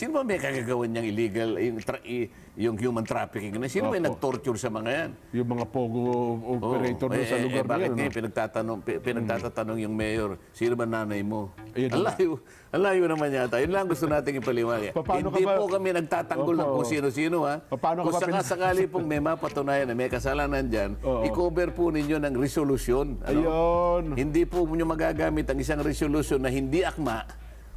Sino ba may kagagawan niyang illegal, yung, tra- yung human trafficking? na? Sino ba yung nag-torture sa mga yan? Yung mga pogo operator doon sa Eh, eh, lugar eh, bakit na yun. ngayon pinagtatanong, pi- pinagtatanong yung mayor, sino ba nanay mo? Ayun ang layo, ang layo naman yata. Yun lang gusto nating ipaliwanag. Pa- paano Hindi ka ba- po kami nagtatanggol ng Opo. kung sino-sino ha. Pa- paano kung sakasakali pong may mapatunayan na may kasalanan dyan, Oo. i-cover po ninyo ng resolusyon. Ano? Ayun. Hindi po nyo magagamit ang isang resolusyon na hindi akma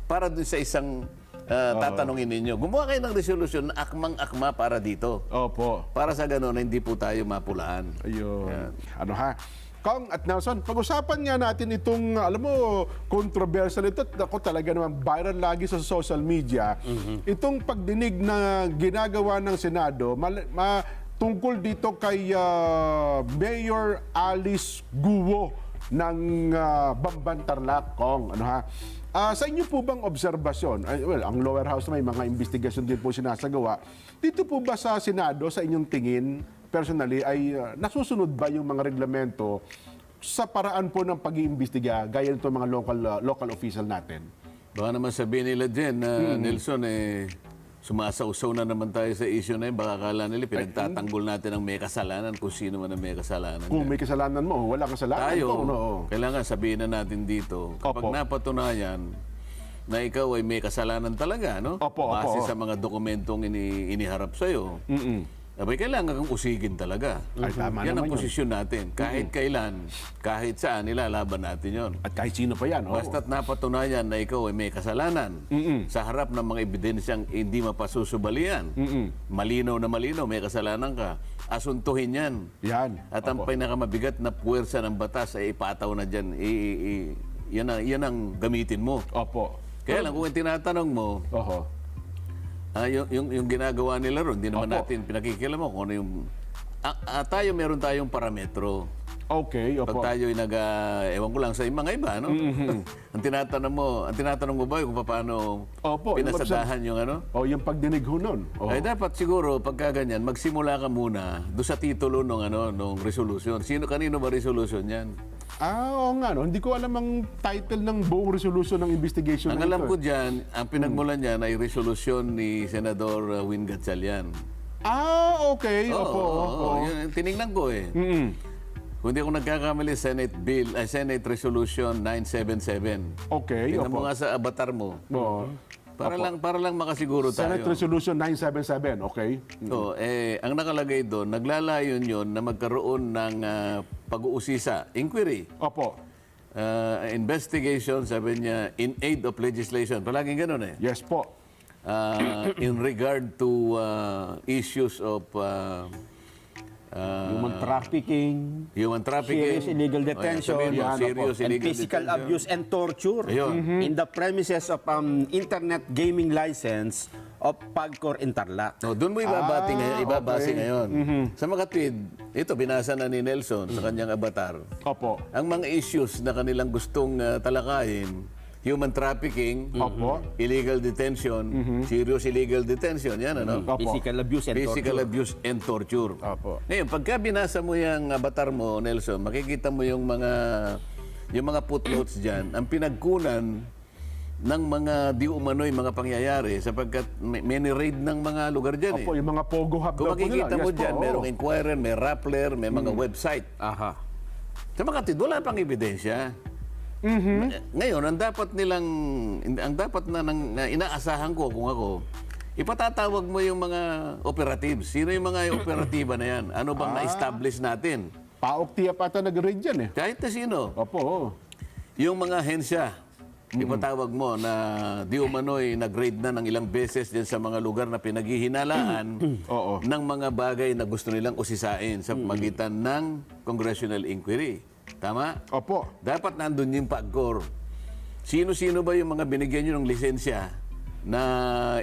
para dun sa isang ah, tatanungin ninyo. Gumawa kayo ng resolusyon na akmang-akma para dito. Opo. Para sa gano'n na hindi po tayo mapulaan. Ayun. Ano ha? Kong at Nelson, pag-usapan nga natin itong, alam mo, controversial ito. Ako talaga naman, viral lagi sa social media. Itong pagdinig na ginagawa ng Senado, ma- tungkol dito kay ah, Mayor Alice Guo ng ah, Bamban Tarlac, Kong. Ano ha? Ah, sa inyo po bang obserbasyon, well, ang lower house may mga investigasyon din po sinasagawa, dito po ba sa Senado, sa inyong tingin, personally, ay uh, nasusunod ba yung mga reglamento sa paraan po ng pag-iimbestiga gaya nito mga local uh, local official natin? Baka naman sabihin nila dyan na Nelson, eh, sumasausaw na naman tayo sa issue na yun. Baka akala nila pinagtatanggol natin ang may kasalanan kung sino man ang may kasalanan. Kung may kasalanan mo, wala kasalanan tayo, po, no? kailangan sabihin na natin dito, kapag Opo. napatunayan na ikaw ay may kasalanan talaga, no? Opo, opo, Base opo. sa mga dokumentong ini iniharap sa'yo. Mm-mm. Abay, kailangan kang usigin talaga. Ay, tama yan ang naman yun. posisyon natin. Kahit kailan, kahit saan, nilalaban natin yon. At kahit sino pa yan, oh. Basta't napatunayan na ikaw ay may kasalanan sa harap ng mga ebidensyang hindi mapasusubalian. Malinaw na malinaw, may kasalanan ka. Asuntuhin yan. Yan. At ang pinakamabigat na puwersa ng batas ay ipataw na dyan. I, i- i- yan, ang, yan ang gamitin mo. Opo. Kaya lang, kung tinatanong mo, Oho. Ah, yung, yung, yung ginagawa nila ron, hindi naman Opo. natin pinakikilam mo kung ano yung... Ah, ah, tayo meron tayong parametro. Okay, Pag opo. tayo ay nag, ah, ewan ko lang sa mga iba, no? ang tinatanong mo, ang tinatanong mo ba yung kung paano Opo, yung pinasadahan yung ano? O, yung pagdinig ho nun. Oho. Ay dapat siguro pagka ganyan, magsimula ka muna do sa titulo ng ano, nung resolution. Sino kanino ba resolution 'yan? Ah, oo nga, no? Hindi ko alam ang title ng buong resolution ng investigation Ang alam ito. ko diyan, ang pinagmulan niyan ay resolution ni Senador uh, Win Gatchalian. Ah, okay. Opo, Oo, opo. oo, yun, tinignan ko eh. Mm-mm. Kung hindi ako nagkakamali, Senate Bill, ay Senate Resolution 977. Okay, Tingnan mo opo. nga sa avatar mo. Oo. Para lang para lang makasiguro Senate tayo. Resolution 977, okay? So, eh, ang nakalagay doon, naglalayon yon na magkaroon ng ah, pag-uusisa, inquiry, Opo. uh, investigation, sabi niya, in aid of legislation. Palaging ganun eh. Yes po. Uh, in regard to uh, issues of uh, uh, Human trafficking, human trafficking. serious illegal Oh, detention, mo, yan, serious and illegal physical detention. abuse and torture Ayun. in the premises of um, internet gaming license of Pagcor Interlac. No, doon mo ibabati Ah, ngayon, ibabase okay. ngayon. Sa mga tweet, ito binasa na ni Nelson sa kanyang avatar. Opo. Ang mga issues na kanilang gustong uh, talakayin, human trafficking, Opo. illegal detention, serious illegal detention, yan ano? Opo. Physical abuse and Physical torture. abuse and torture. Opo. Ngayon, pagka binasa mo yung avatar mo, Nelson, makikita mo yung mga yung mga footnotes diyan, ang pinagkunan ng mga di umano'y mga pangyayari sapagkat may, may raid ng mga lugar diyan eh. Opo, yung mga pogo hub Kung daw po nila. makikita mo Yes po, oo. Merong inquirer, may rappler, may mga website. Aha. Sa mga tid, wala pang ebidensya. Mm-hmm. Ngayon, ang dapat nilang, ang dapat na, nang, na inaasahan ko kung ako, ipatatawag mo yung mga operatives. Sino yung mga operatiba na yan? Ano bang Ah. na-establish natin? Paok tiya pa ata nag-raid yan eh. Kahit na sino. Opo. Yung mga hensya, Mm-hmm. ipatawag mo na di umano'y nag-raid na ng ilang beses din sa mga lugar na pinaghihinalaan Oo. ng mga bagay na gusto nilang usisain sa magitan ng congressional inquiry. Tama? Opo. Dapat nandun yung pagkor. Sino-sino ba yung mga binigyan nyo ng lisensya na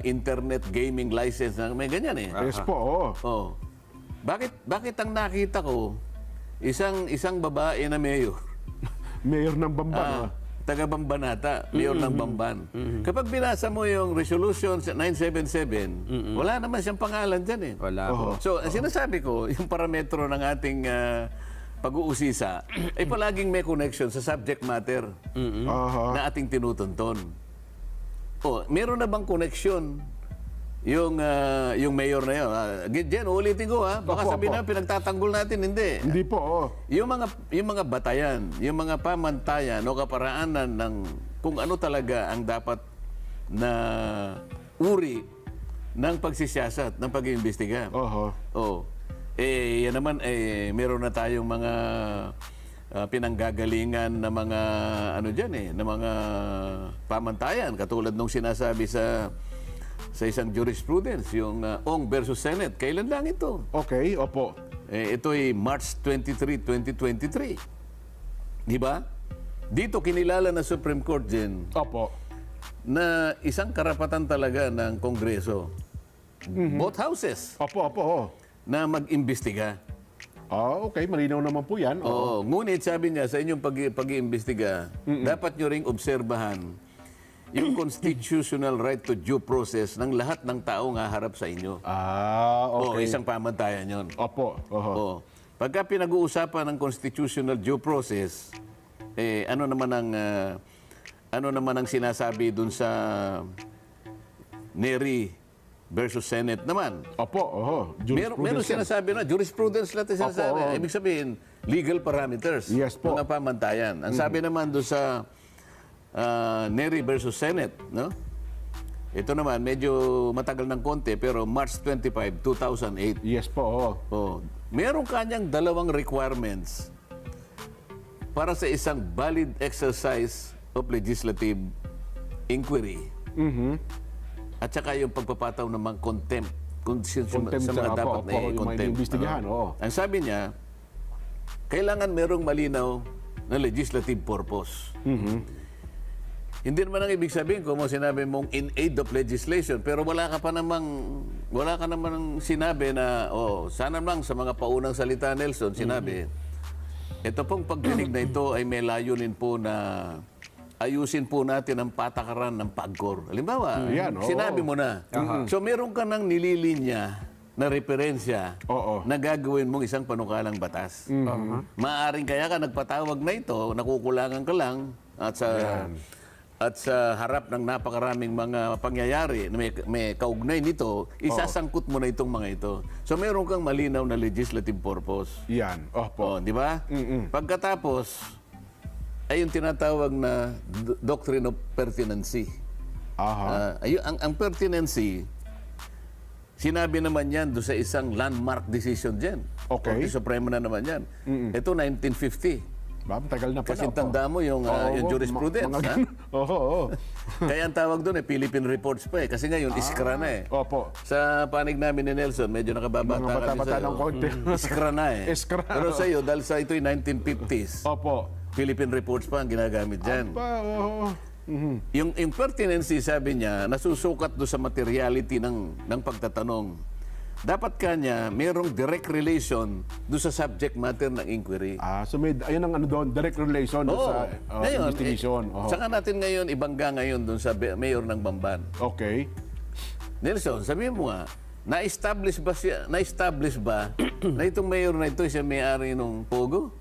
internet gaming license na may ganyan eh? Yes po, oo. Oh. Bakit bakit ang nakita ko isang isang babae na mayor Mayor ng Bamban. Ah, ah. taga Bambanata, mayor ng Bamban. Kapag binasa mo yung resolution sa 977, wala naman siyang pangalan dyan eh. Wala po. So, ang sinasabi ko, yung parametro ng ating ah, pag-uusisa ay palaging may connection sa subject matter Aha. na ating tinutunton. O, meron na bang connection yung ah, yung mayor na yun. Uh, Jen, ulitin ko ha. Baka Opo, sabihin opo. na pinagtatanggol natin. Hindi. Hindi po, oh. Yung mga yung mga batayan, yung mga pamantayan o kaparaanan ng kung ano talaga ang dapat na uri ng pagsisiyasat, ng pag-iimbestiga. Oho. Oh. Eh, yan naman, eh, meron na tayong mga ah, pinanggagalingan na mga, ano dyan eh, na mga pamantayan. Katulad nung sinasabi sa sa isang jurisprudence, yung ah, Ong versus Senate. Kailan lang ito? Okay, opo. Eh, ito ay March 23, 2023. Di ba? Dito kinilala ng Supreme Court din Opo. na isang karapatan talaga ng Kongreso, both houses, Opo, opo, oh. Na mag-imbestiga. Ah, okay, malinaw naman po yan. Oo. Oh. Ngunit sabi niya, sa inyong pag- pag-iimbestiga, dapat nyo ring obserbahan yung constitutional right to due process ng lahat ng taong haharap sa inyo. Ah, Oo, okay. isang pamantayan yon. Opo, oho. Oo. Pagka pinag-uusapan ng constitutional due process, eh, ano naman ang ah, ano naman ang sinasabi dun sa Neri versus Senate naman? Opo, oho. Meron, meron sinasabi na, jurisprudence natin sinasabi. oo. Ibig sabihin, legal parameters. Yes po. Mm-hmm. pamantayan. Ang sabi naman doon sa ah, Neri versus Senate, no? Ito naman, medyo matagal ng konti, pero March 25, 2008. Yes po, oho. Oh, meron kanyang dalawang requirements para sa isang valid exercise of legislative inquiry. Mhm. At saka yung pagpapataw ng mga contempt Contempt sa mga dapat na i-contempt. oo. Ang sabi niya, kailangan merong malinaw na legislative purpose. Mhm. Hindi naman ang ibig sabihin kung mo sinabi mong in aid of legislation, pero wala ka pa namang, wala ka namang sinabi na, oh, sana lang sa mga paunang salita, Nelson, sinabi, ito pong pagdinig na ito ay may layunin po na ayusin po natin ang patakaran ng PAGCOR. Halimbawa, Yan, oo. sinabi mo na. So meron ka ng nililinya na referensya Oo. na gagawin mong isang panukalang batas. Maaring kaya ka nagpatawag na ito, nakukulangan ka lang at sa at sa harap ng napakaraming mga pangyayari na may, may kaugnay nito, isasangkot mo na itong mga ito. So meron kang malinaw na legislative purpose. Yan, opo. Oh, di ba? Pagkatapos ay yung tinatawag na do- doctrine of pertinency. Aha. Ah, ayun, ang, ang pertinency, sinabi naman yan doon sa isang landmark decision dyan. Okay. Korte Suprema na naman yan. Ito 1950. Ba, tagal na pala. Kasi tanda mo yung, ah, yung jurisprudence. mga ha? ganun. Oo, oo. Kaya ang tawag doon eh, Philippine Reports pa eh. Kasi ngayon, iskra na eh. Opo. Sa panig namin ni Nelson, medyo nakababata Mga bata-bata ng konti. Iskra na eh. Iskra. Pero sa iyo, dahil sa ito'y 1950s, Opo. Philippine Reports pa ang ginagamit dyan. Pa, oo. Mhm. Yung, yung pertinency, sabi niya, nasusukat do sa materiality ng, ng pagtatanong. Dapat kanya, mayroong direct relation do sa subject matter ng inquiry. Ah, so may, ayun ang ano doon, direct relation doon Oo. sa uh, Ngayon, investigation. eh, Oo. saka natin ngayon, ibangga ngayon doon sa be- mayor ng Bamban. Okay. Nelson, sabihin mo nga, na-establish ba siya, na-establish ba na itong mayor na ito siya may-ari ng Pogo?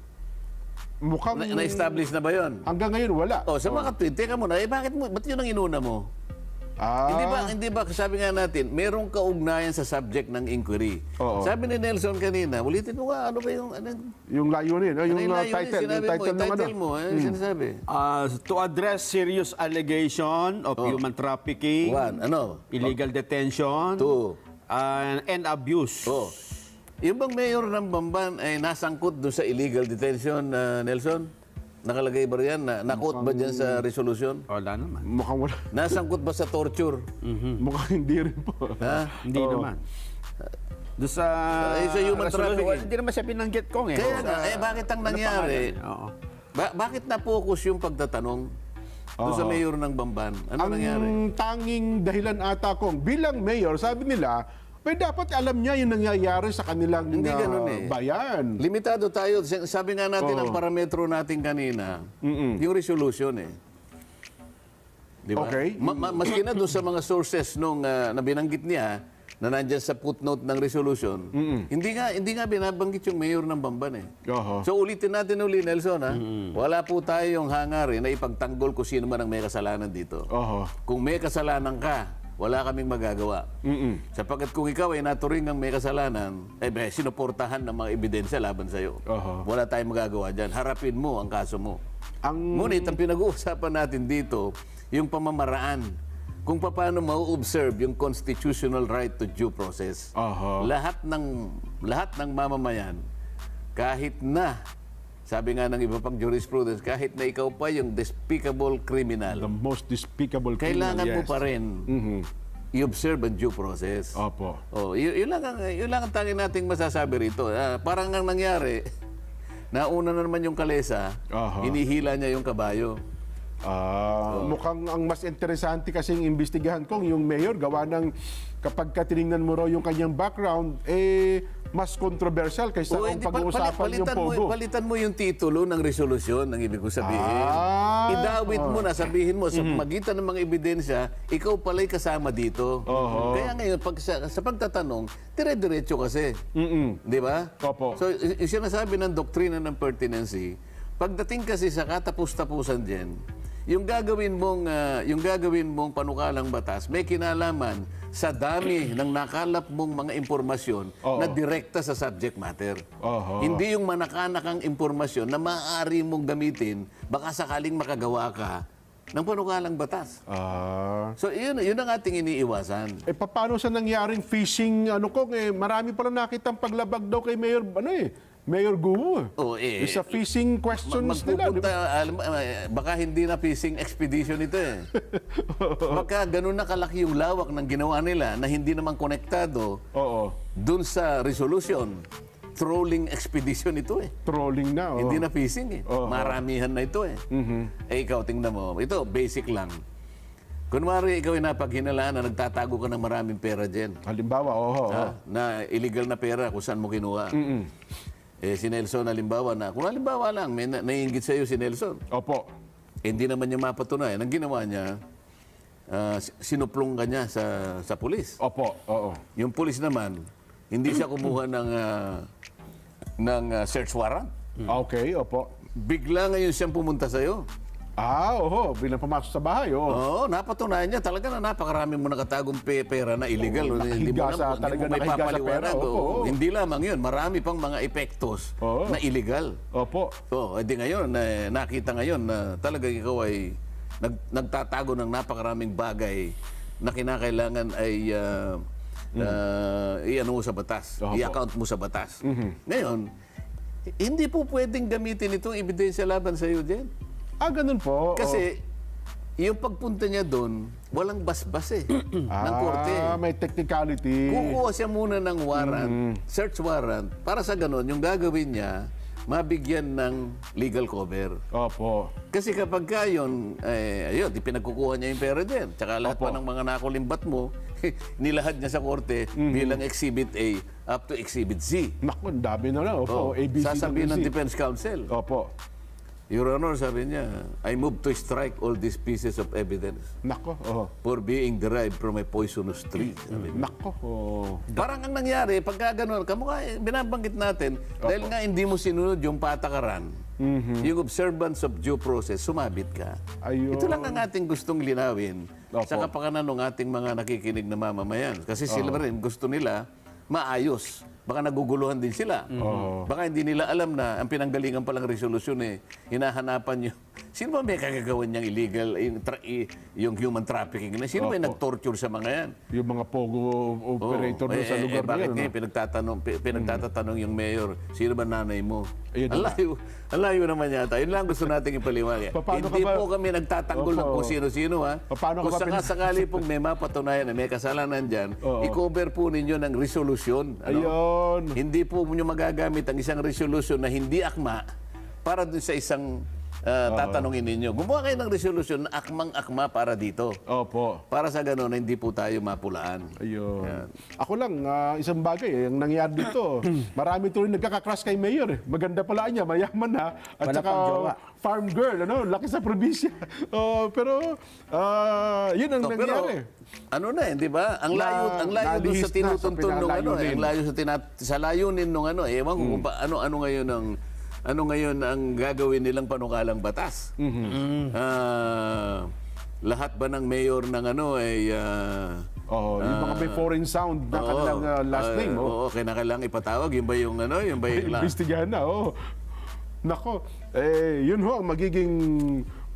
Mukhang Na- Na-establish na ba yon? hanggang ngayon wala. O, sa mga tweet, teka muna, eh bakit mo, ba't yun ang inuna mo? Ah, Hindi ba, hindi ba, sabi nga natin, merong kaugnayan sa subject ng inquiry. Oo. Sabi ni Nelson kanina, ulitin mo nga, ano ba yung, ano, yung layunin, ah, yung ano yung uh, layunin? title, yung mo, title yung ng ano. title mo, ano sinasabi? Uh, to address serious allegation of human trafficking, One, ano? illegal detention, Two. uh, and abuse. Oh. Yung bang mayor ng Bamban ay nasangkot doon sa illegal detention, uh, Nelson? Nakalagay ba riyan? Na, nakot ba dyan sa resolution? Wala naman. Mukhang wala. Nasangkot ba sa torture? Mukhang hindi rin po. Ha? Hindi naman. Doon sa... Eh, sa human trafficking. Hindi naman siya binanggit kong eh. Kaya nga, eh bakit ang ano nangyari? Oo. Ba- bakit na-focus yung pagtatanong doon sa mayor ng Bamban? Ano ang nangyari? tanging dahilan ata kong bilang mayor, sabi nila, may dapat alam niya yung nangyayari sa kanilang Hindi ah, ganun eh. bayan. Limitado tayo. Sabi nga natin ang parametro natin kanina, yung resolution eh. Di ba? Okay. Ma- ma- maski na doon sa mga sources nung ah, na binanggit niya na nandyan sa footnote ng resolution, hindi nga hindi nga binabanggit yung mayor ng Bamban eh. Oho. So ulitin natin uli Nelson ha. Wala po tayong hangarin na ipagtanggol kung sino man ang may kasalanan dito. Oho. Kung may kasalanan ka, wala kaming magagawa. Sapagkat kung ikaw ay naturing ng may kasalanan, eh, be, sinuportahan ng mga ebidensya laban sa'yo. Oho. Wala tayong magagawa dyan. Harapin mo ang kaso mo. Ang Ngunit ang pinag-uusapan natin dito, yung pamamaraan. Kung paano mau-observe yung constitutional right to due process. Aha. Lahat ng lahat ng mamamayan, kahit na sabi nga ng iba pang jurisprudence, kahit na ikaw pa yung despicable criminal, the most despicable kailangan criminal, mo yes. pa rin i-observe ang due process. Opo. Oh, yun, yun lang ang yun lang ang tanging nating masasabi rito. Ah, parang ang nangyari, nauna na naman yung kalesa, Aha. hinihila niya yung kabayo. Ah, mukhang ang mas interesante kasing imbestigahan kong yung mayor gawa ng kapag ka tiningnan mo raw yung kanyang background eh mas controversial kaysa hindi, pal- pag-uusapan pali- yung palitan mo, pogo. palitan mo yung titulo ng resolusyon, ang ibig ko sabihin. Ah. Idawit mo na, sabihin mo, sa magitan ng mga ebidensya, ikaw pala'y kasama dito. Oho. Kaya ngayon, pag, sa, sa pagtatanong, dire-diretso kasi. Di ba? Opo. So, yung sinasabi ng doktrina ng pertinency, pagdating kasi sa katapus-tapusan dyan, yung gagawin mong ah, yung gagawin mong panukalang batas may kinalaman sa dami ng nakalap mong mga impormasyon Oo. na direkta sa subject matter. Oho. Hindi yung manakanakang impormasyon na maaari mong gamitin baka sakaling makagawa ka ng panukalang batas. Ah. So yun, yun ang ating iniiwasan. Eh paano sa nangyaring phishing ano ko eh marami pala nakitang paglabag daw kay Mayor ano eh Mayor Guo. Oo, eh, Yung sa phishing questions nila. Magpupunta, alam, eh, baka hindi na fishing expedition ito eh. baka ganun na kalaki yung lawak ng ginawa nila na hindi naman konektado Oo. dun sa resolution. Trolling expedition ito eh. Trolling na. Oh. Hindi na fishing eh. Oo. Maramihan na ito eh. Eh ikaw, tingnan mo. Ito, basic lang. Kunwari, ikaw ay napaghinalaan na nagtatago ka ng maraming pera dyan. Halimbawa, oo. Ha? Na illegal na pera kung saan mo kinuha. Eh, si Nelson, halimbawa na, kung halimbawa lang, may na, naiingit sa iyo si Nelson. Opo. Eh, hindi naman niya mapatunayan. Ang ginawa niya, si- sinuplong ka niya sa, sa pulis. Opo. Oo. Yung pulis naman, hindi siya kumuha ng, ah, ng ah, search warrant. Okay, opo. Bigla ngayon siyang pumunta sa iyo. Ah, oo. Bilang pumasok sa bahay, oo. Oo, napatunayan niya talaga na napakarami mo nakatagong pe- pera na illegal. Oo, hindi mo sa- hindi talaga mo may nakahiga sa papaliwanag. pera, Oo. oo. Hindi lamang yun, marami pang mga epektos Oo. na illegal. Opo. So, edi ngayon, eh, nakita ngayon na talagang ikaw ay nag, nagtatago ng napakaraming bagay na kinakailangan ay uh, uh, i-ano mo sa batas, Opo. i-account mo sa batas. Ngayon, hindi po pwedeng gamitin itong ebidensya laban sa iyo din. Ah, ganun po. Kasi yung pagpunta niya doon, walang basbas eh, ng korte. Ah, may technicality. Kukuha siya muna ng warrant, search warrant, para sa ganon, yung gagawin niya, mabigyan ng legal cover. Opo. Kasi kapag ka yun, eh, ayun, di pinagkukuha niya yung pera din. Tsaka lahat pa ng mga nakulimbat mo, nilahad niya sa korte bilang Exhibit A up to Exhibit Z. Naku, dami na lang. Opo, Oh, ABC. sasabihin ng defense counsel. Opo. Your Honor, sabi niya, I move to strike all these pieces of evidence Nako, oo. for being derived from a poisonous tree. Sabi niya. Nako, oo. Parang ang nangyari, pagka ganun, kamukha, eh, binabanggit natin, dahil nga hindi mo sinunod yung patakaran, yung observance of due process, sumabit ka. Ayun. Ito lang ang ating gustong linawin Opo. sa kapakanan ng ating mga nakikinig na mamamayan. Kasi sila rin gusto nila maayos. Baka naguguluhan din sila. Baka hindi nila alam na ang pinanggalingan palang resolusyon eh, hinahanapan yung... Sino ba may kagagawan niyang illegal, yung, tra- yung human trafficking? na? Sino ba may nag-torture sa mga yan? Yung mga pogo operator doon sa Eh, eh, lugar eh, bakit ngayon no? pinagtatanong, pi- pinagtatatanong yung mayor, sino ba nanay mo? Ayun ang layo, ang layo naman yata. Yun lang gusto nating ipaliwanag. Hindi ba- po kami nagtatanggol Opo. ng kung sino-sino ha. Paano kung saka sakali pong may mapatunayan na may kasalanan dyan, Oo. i-cover po ninyo ng resolusyon. Ano? Ayun. Hindi po nyo magagamit ang isang resolusyon na hindi akma para dun sa isang ah, tatanungin ninyo. Gumawa kayo ng resolusyon na akmang-akma para dito. Opo. Para sa gano'n na hindi po tayo mapulaan. Ayun. Ako lang, ah, isang bagay, eh, ang nangyari dito, marami tuloy nagkakakrush kay Mayor. Eh. Maganda pala niya, mayaman na. At Wala saka pang jowa. farm girl, ano, laki sa probinsya. Oh, pero, ah, yun ang No, pero nangyari. ano na eh, di ba? Ang Na- layo, ang layo doon nalihis sa na sa tinutuntun nung ano, eh, pinalayunin. ang layo sa tinat sa layunin nung ano, eh, ewan ko Mm. kung pa, ano ano ngayon ang ano ngayon ang gagawin nilang panukalang batas. Mm-hmm. Ah, lahat ba ng mayor ng ano ay ah, Oh, yung mga may foreign sound na oo, kanilang uh, last ah, name. Oh. Oo, kinakailangan ipatawag. Yun ba yung ano? Yun ba yung... Imbestigahan na, oh. Nako, eh, yun ho ang magiging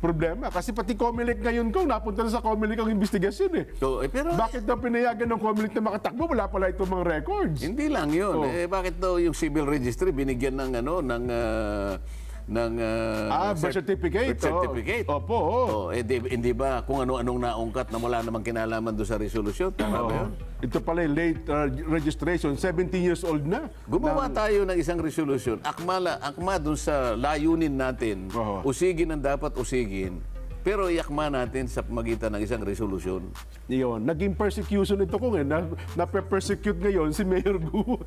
problema. Kasi pati Comelec ngayon kung napunta na sa Comelec ang investigasyon eh. So, eh, pero Bakit daw pinayagan ng Comelec na makatakbo? Wala pala itong mga records. hindi lang yun. Oh. Eh, bakit daw yung civil registry binigyan ng ano, ng... ah, ng Ah, ah, birth cert- certificate. birth oh. certificate. Opo. oh. Oh, eh, di, hindi ba kung ano-anong naungkat na wala namang kinalaman doon sa resolusyon? Tama ba Oo. yun? Ito pala yung late uh, registration, 17 years old na. Gumawa tayo ng isang resolusyon. Akma, akma dun sa layunin natin. Oo. Usigin ang dapat usigin. Pero iakma natin sa magitan ng isang resolusyon. Yun, naging persecution ito kung eh, na, na-persecute ngayon si Mayor Gu.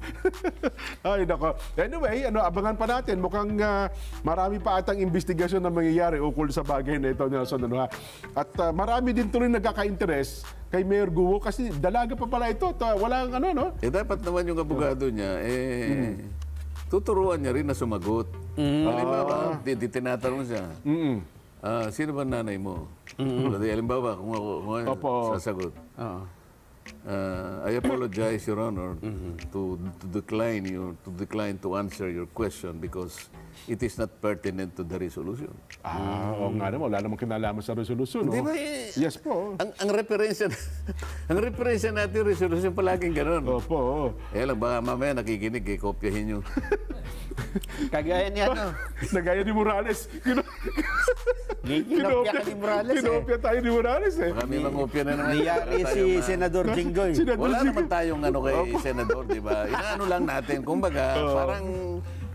Ay, nako. Anyway, ano, abangan pa natin. Mukhang ah, marami pa atang investigasyon na mangyayari ukol sa bagay na ito, Nelson. Ano, ha? At ah, marami din tuloy nagkaka-interest kay Mayor Guo kasi dalaga pa pala ito. Ta, walang ano, no? Eh dapat naman yung abogado niya, eh, tuturuan niya rin na sumagot. Halimbawa, di, di tinatanong siya, Mm-mm. Ah, sino ba nanay mo? Mm-hmm. Halimbawa, kung ako, kung ako Opo. sasagot, Oo. Uh, I apologize, Your Honor, to, to decline you to decline to answer your question because it is not pertinent to the resolution. Ah, oo nga naman. Wala namang kinalaman sa resolution. Di no? ba eh, Yes po. ang, ang referensya ang referensya natin resolution palaging ganun. Opo. Eh lang baka mamaya nakikinig eh kopyahin yung Kagaya ni ano, Nagaya ni Morales. Kino- ginopya ka ni Morales eh. Kinopya tayo ni Morales eh. baka may mangopya na naman. Niyari si ah, Senador Jinggoy. Senador Wala Jinggoy. naman tayong ano kay Senador, di ba? Inaano lang natin, kumbaga, parang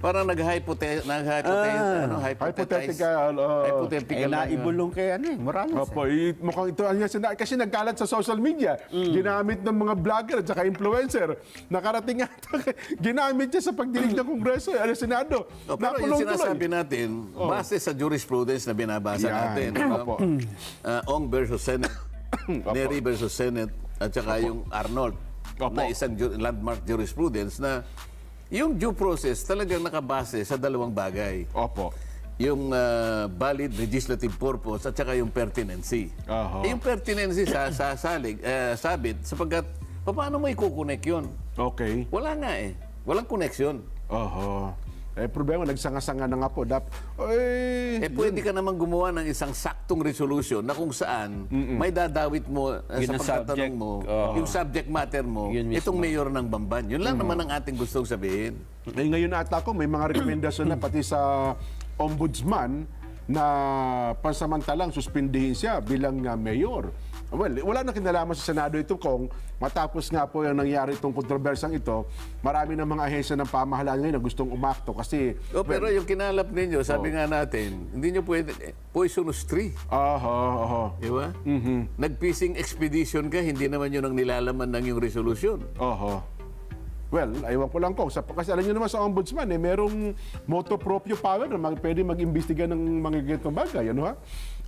parang nag-hypothe nag-hypothe ano, hypothetize. Hypothetical. oo. hypothetical Eh, ah. naibulong kay ano eh, Morales. eh. Opo, i- mukhang ito ang sina- kasi nagkalat sa social media. Ginamit ng mga vlogger at saka influencer. Nakarating nga ginamit niya sa pagdinig ng Kongreso, eh, ano, Senado. Oh, pero yung tuloy. sinasabi natin, base sa jurisprudence na binabasa Yan. natin, Opo. uh, Ong versus Senate, Neri versus Senate, at saka yung Arnold, Opo. na isang ju- landmark jurisprudence na yung due process talagang nakabase sa dalawang bagay. Opo. Yung uh, valid legislative purpose at saka yung pertinency. Aha. Eh, yung pertinency sa, sa salig, eh, sabit, sapagkat paano mo ikukonek yun? Okay. Wala nga eh. Walang connection. Oho. Eh, problema, nagsanga-sanga na nga po. Dap, eh, Eh pwede ka naman gumawa ng isang saktong resolution na kung saan may dadawit mo uh, Yun sa pagtatanong subject. mo, Oo. yung subject matter mo, Yun itong mayor ng Bamban. Yun lang naman ang ating gustong sabihin. Eh, ngayon ata ko, may mga rekomendasyon na pati sa ombudsman na pansamantalang suspindihin siya bilang uh, mayor. Well, wala na kinalaman sa Senado ito kung matapos nga po yung nangyari itong kontrobersang ito, marami ng mga ahensya ng pamahalaan ngayon na gustong umakto kasi Oh, pero yung kinalap ninyo, sabi Oh. nga natin, hindi nyo pwede, eh, poisonous tree. Aha, aha. Di ba? Mm-hmm. Nag-fishing expedition ka, hindi naman yun ang nilalaman ng yung resolution. Oho. Well, aywan ko lang. Sa, kasi alam nyo naman sa ombudsman, eh, merong moto proprio power na mag, pwede mag-imbestiga ng mga ganitong bagay. Ano ha?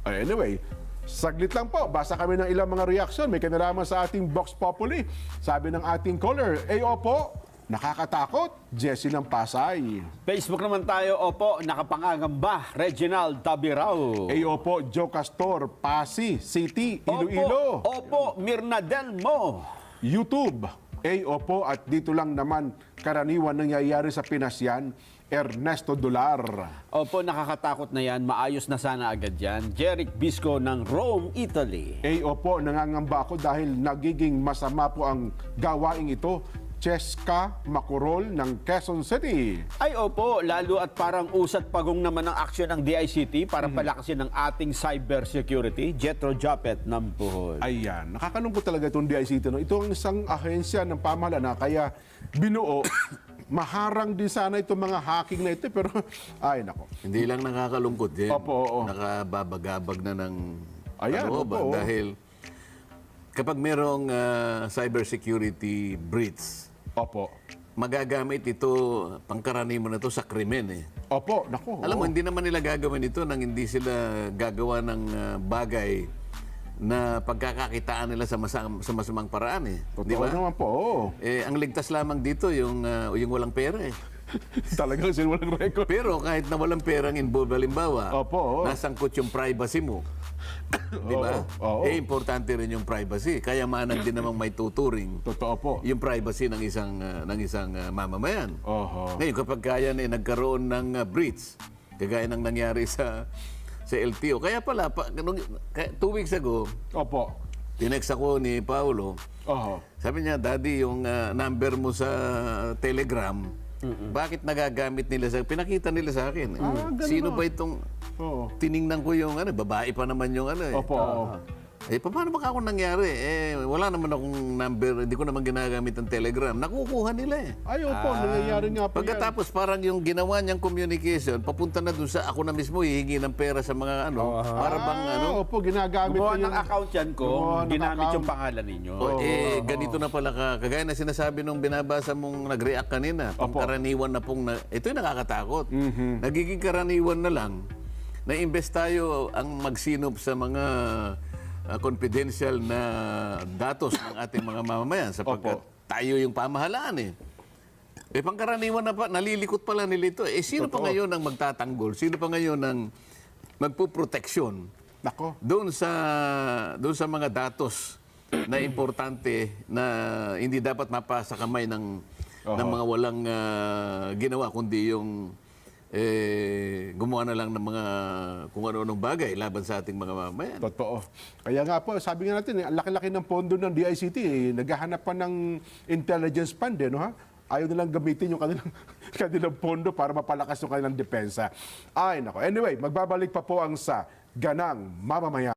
Ay, Anyway, saglit lang po. Basa kami ng ilang mga reaksyon. May kinalaman sa ating Vox Populi. Sabi ng ating caller, eh opo, nakakatakot. Jesse ng Pasay. Facebook naman tayo, opo, nakapangangamba, Reginald Tabirao. Eh opo, Joe Castor, Pasi, City, Iloilo. Opo, opo, Mirna Delmo. YouTube. Eh, opo, at dito lang naman karaniwan nangyayari sa Pinas yan, Ernesto Dolar. Opo, nakakatakot na yan. Maayos na sana agad yan. Jeric Bisco ng Rome, Italy. Eh, opo, nangangamba ako dahil nagiging masama po ang gawaing ito. Cheska Makurol ng Quezon City. Ay opo, lalo at parang usat pagong naman ang aksyon ng DICT para palakasin ang ating cybersecurity. Jetro Japet ng Puhol. Ayan, nakakalungkot talaga itong DICT. No? Ito ang isang ahensya ng pamahalaan na kaya binuo. Maharang din sana itong mga hacking na ito, pero ay nako. Hindi lang nakakalungkot din. Opo, oo. Nakababagabag na ng Ayan, kalooban opo, oo. dahil kapag merong ah, cybersecurity breach, Opo. magagamit ito, pangkarani mo na to sa krimen eh. Opo, nako. Alam mo, hindi naman nila gagawin ito nang hindi sila gagawa ng ah, bagay na pagkakakitaan nila sa, masam- sa masamang paraan eh. Totoo Di ba? naman po. oo. Eh, ang ligtas lamang dito yung, ah, yung walang pera eh. Talagang sila walang record. Pero kahit na walang perang involved, halimbawa, Opo, oo. nasangkot yung privacy mo. Di ba? Oo, oo. Eh, importante rin yung privacy. Kaya manang din namang may tuturing Totoo po. yung privacy ng isang ah, ng isang ah, mamamayan. Oho. Ngayon, kapag kaya na eh, nagkaroon ng uh, breach, kagaya ng nangyari sa sa LTO. Kaya pala, pa, nung, kaya, two weeks ago, Opo. tinext ako ni Paulo, Oho. sabi niya, Daddy, yung ah, number mo sa Telegram, bakit nagagamit nila sa... Pinakita nila sa akin. Ah, ganun Sino ba? ba itong... Oo. Tiningnan ko yung ano, babae pa naman yung ano eh. Opo. oo. Eh, paano ba ako nangyari? Eh, wala naman akong number, hindi ko naman ginagamit ang Telegram. Nakukuha nila eh. Ay, opo. nangyayari nga po yan. Pagkatapos parang yung ginawa niyang communication, papunta na dun sa ako na mismo hihingi ng pera sa mga ano, para bang Ah, ano. Opo, ginagamit Gumawa ko ng yung... account yan ng ginamit account. yung pangalan ninyo. O, eh, ganito na pala ka. Kagaya na sinasabi nung binabasa mong nag-react kanina, pangkaraniwan na pong, na, ito yung nakakatakot. Nagiging karaniwan na lang na imbes tayo ang magsinop sa mga ah, confidential na datos ng ating mga mamamayan sapagkat tayo yung pamahalaan eh. Eh, pangkaraniwan na pa, nalilikot pala nila ito. Eh, sino pa ngayon ang magtatanggol? Sino pa ngayon ang magpuproteksyon Nako. doon sa doon sa mga datos na importante na hindi dapat mapasa kamay ng ng mga walang ah, ginawa kundi yung eh, gumawa na lang ng mga kung ano-anong bagay laban sa ating mga mamamayan. Totoo. Kaya nga po, sabi nga natin, eh, ang laki-laki ng pondo ng DICT, eh, naghahanap pa ng intelligence fund, eh, no, ha? Ayaw nilang gamitin yung kanilang, kanilang pondo para mapalakas yung kanilang depensa. Ay, nako. Anyway, magbabalik pa po ang sa Ganang Mamamayan.